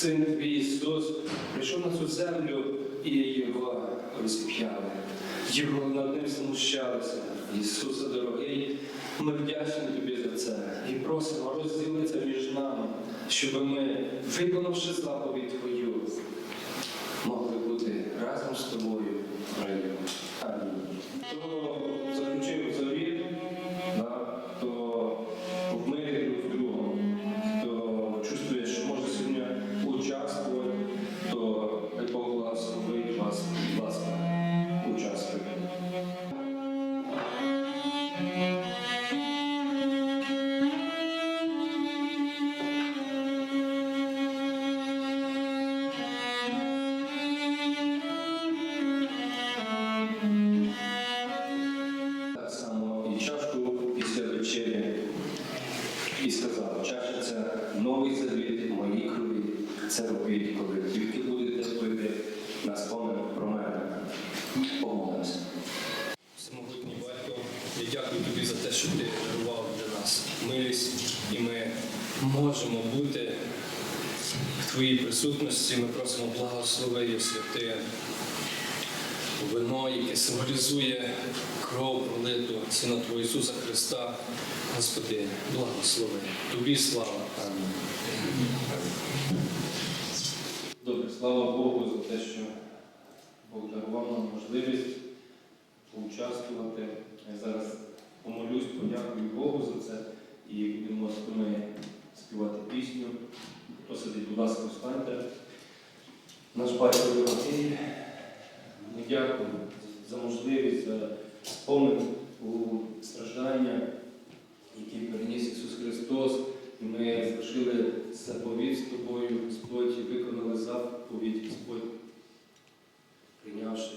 Син Твій Ісус, прийшов на цю землю і його розп'яли. Його над ним знущалися. Ісусе дорогий, ми вдячні тобі за це і просимо розділитися між нами, щоб ми, виконавши заповідь Твою, присутності. Ми просимо благослови і святи вино, яке символізує кров пролиту Сина Твого Ісуса Христа. Господи, благослови. Тобі слава. Амінь. Добре, слава Богу за те, що Бог дарував нам можливість поучаствувати. Я зараз помолюсь, подякую Богу за це і будемо співати пісню. Хто сидить, будь ласка, встаньте. Наш батько дорогий, ми дякуємо за можливість, за спомин у страждання, які переніс Ісус Христос. Ми звершили заповідь з тобою, Господь, і виконали заповідь, Господь, прийнявши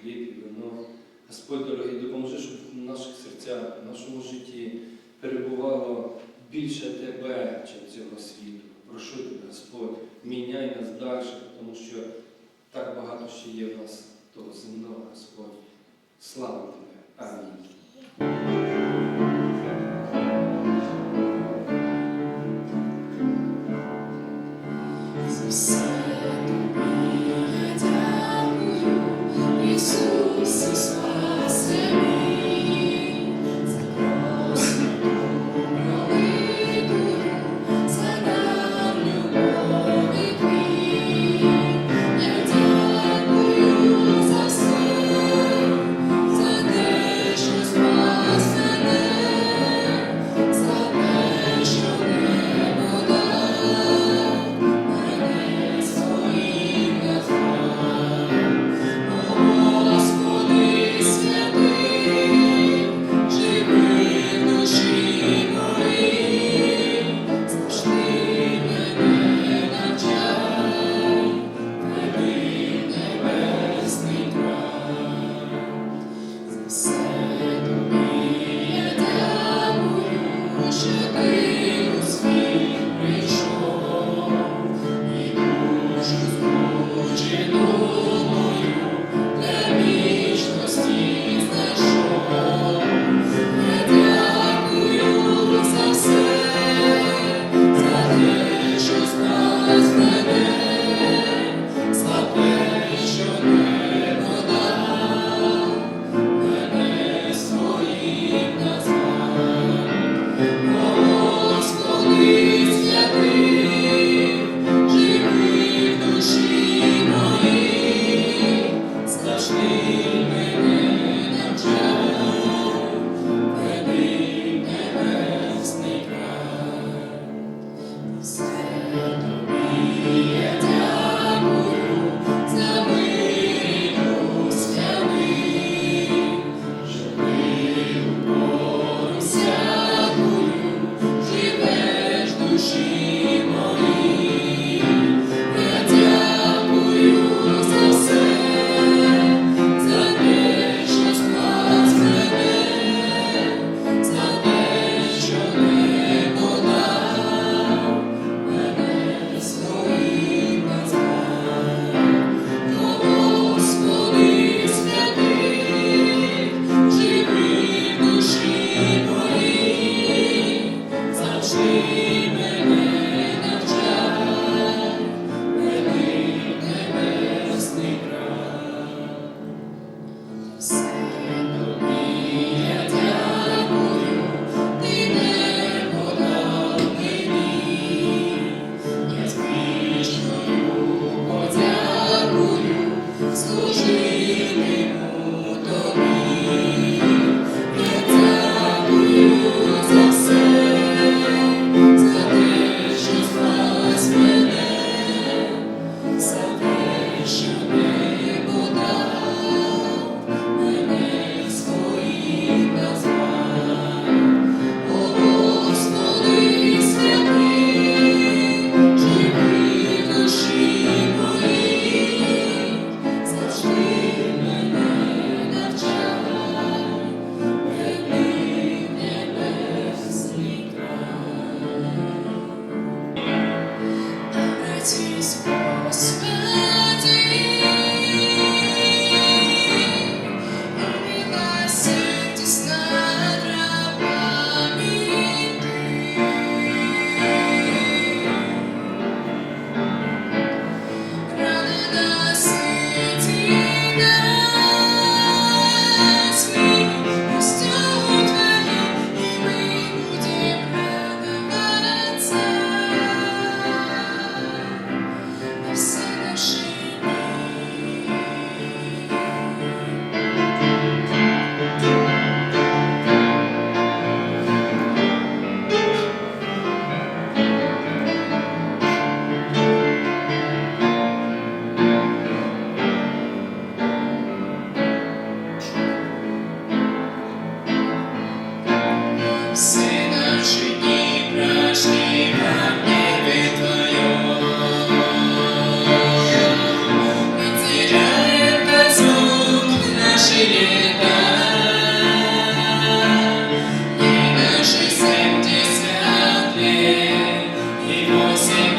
хліб і вино. Господь, дорогий, допоможи, щоб в наших серцях, в нашому житті перебувало більше Тебе, ніж цього світу. Прошу тебе, Господь, міняй нас далі, що так багато ще є в нас того земного, Господь. Слава Тебе. Амінь. Просим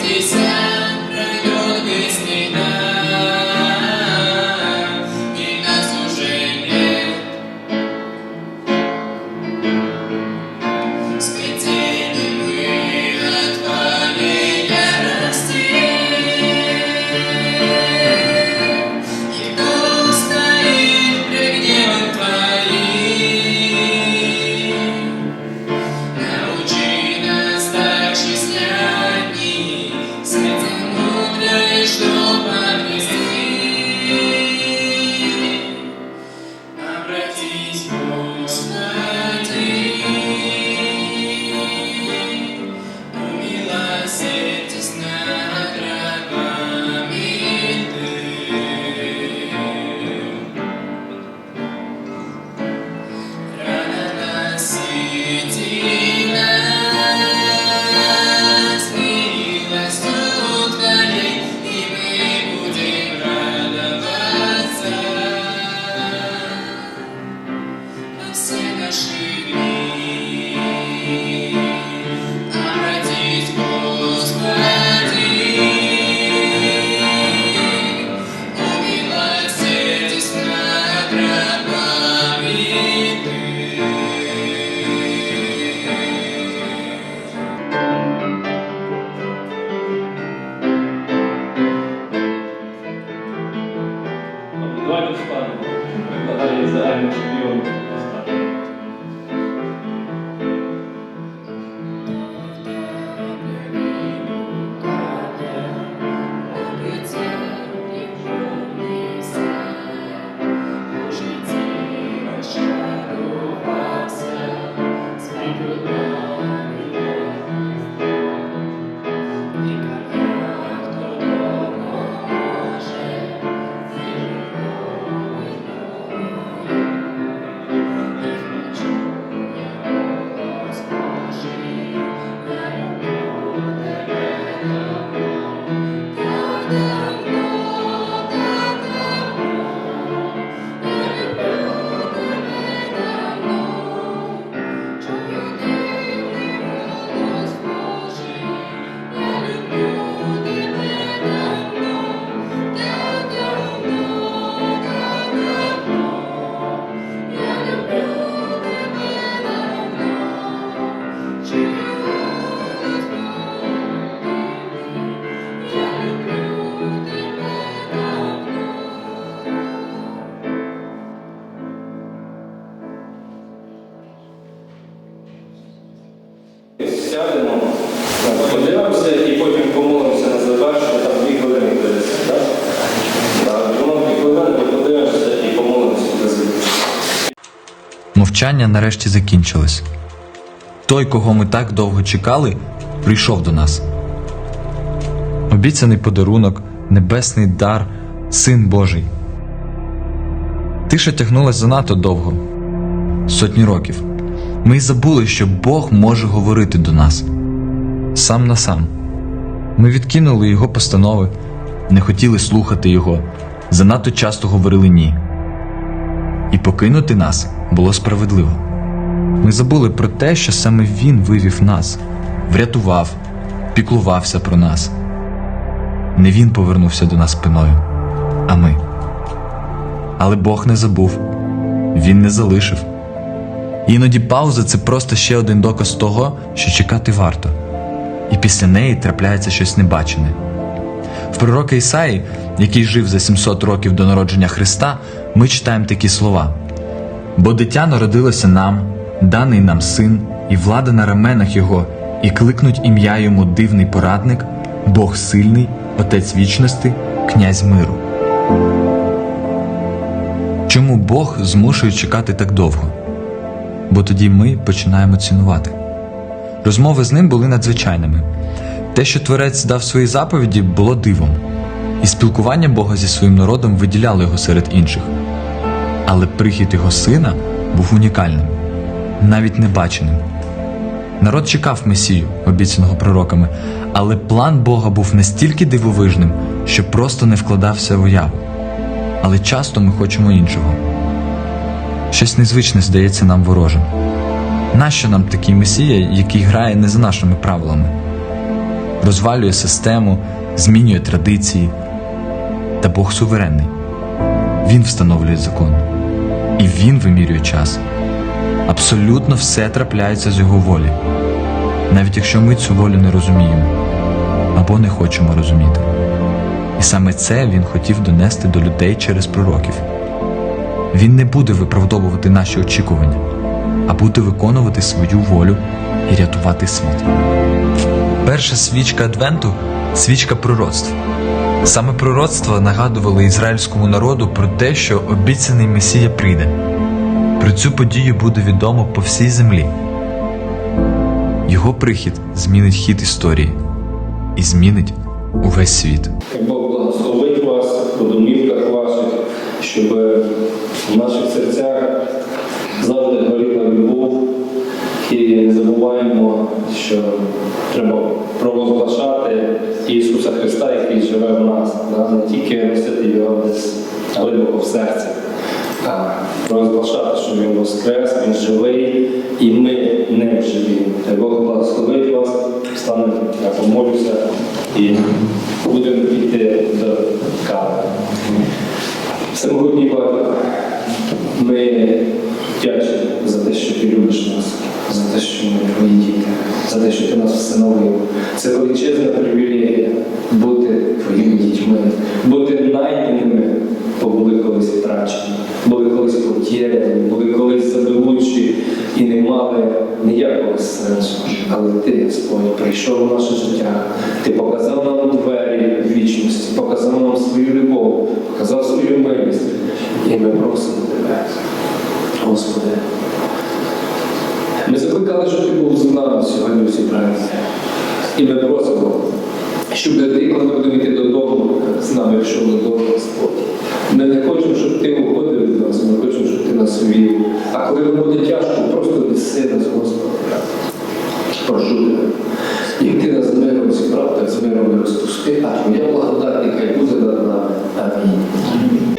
подивимося і потім помолимося на завершення, там дві хвилини десь, так? Дві хвилини, подивимося і помолимося до закінчення. Мовчання нарешті закінчилось. Той, кого ми так довго чекали, прийшов до нас. Обіцяний подарунок, небесний дар, син Божий. Тиша тягнулась занадто довго сотні років. Ми й забули, що Бог може говорити до нас сам на сам. Ми відкинули його постанови, не хотіли слухати його, занадто часто говорили ні. І покинути нас було справедливо. Ми забули про те, що саме Він вивів нас, врятував, піклувався про нас. Не він повернувся до нас спиною, а ми. Але Бог не забув, Він не залишив. Іноді пауза це просто ще один доказ того, що чекати варто, і після неї трапляється щось небачене. В пророка Ісаї, який жив за 700 років до народження Христа, ми читаємо такі слова: Бо дитя народилося нам, даний нам син, і влада на раменах його, і кликнуть ім'я йому дивний порадник, Бог сильний, Отець вічності, князь миру. Чому Бог змушує чекати так довго? Бо тоді ми починаємо цінувати. Розмови з ним були надзвичайними. Те, що Творець дав свої заповіді, було дивом, і спілкування Бога зі своїм народом виділяло його серед інших. Але прихід його сина був унікальним, навіть небаченим. Народ чекав Месію, обіцяного пророками, але план Бога був настільки дивовижним, що просто не вкладався в уяву. Але часто ми хочемо іншого. Щось незвичне здається нам ворожим. Нащо нам такий месія, який грає не за нашими правилами? розвалює систему, змінює традиції. Та Бог суверенний. Він встановлює закон. І Він вимірює час. Абсолютно все трапляється з його волі, навіть якщо ми цю волю не розуміємо або не хочемо розуміти. І саме це він хотів донести до людей через пророків. Він не буде виправдовувати наші очікування, а буде виконувати свою волю і рятувати світ. Перша свічка Адвенту свічка пророцтв. Саме пророцтва нагадували ізраїльському народу про те, що обіцяний Месія прийде. Про цю подію буде відомо по всій землі. Його прихід змінить хід історії і змінить увесь світ. Бог благословить вас у домівках ваших, щоб в наших серцях І не забуваємо, що треба провозглашати Ісуса Христа, який живе в нас, не тільки носити його десь глибоко в серці, а провозглашати, що Він воскрес, Він живий, і ми не живі. Бог благословить вас, встанемо, я помолюся і будемо йти до кави. Всемогутній Батько, ми вдячні за те, що ти любиш нас, за те, що ми твої діти, за те, що ти нас встановив. Це величезна привілегія бути твоїми дітьми, бути найденими, бо були колись втрачені, були колись потеряні, були колись забивучі і не мали ніякого сенсу. Але ти, Господь, прийшов в наше життя, ти показав нам двері вічності, показав нам свою любов, показав свою милість. І ми просимо тебе. Господи. Ми закликали, щоб ти був з нами сьогодні у зібранні. І ми просимо, щоб ти, коли ми будемо йти додому, з нами йшов додому, Господь. Ми не хочемо, щоб ти уходив від нас, ми хочемо, щоб ти нас вів. А коли нам буде тяжко, просто неси нас, Господи. Прошу тебе. Як ти нас з миром зібрав, так з миром і розпусти, а твоя благодать нехай буде над нами. Амінь.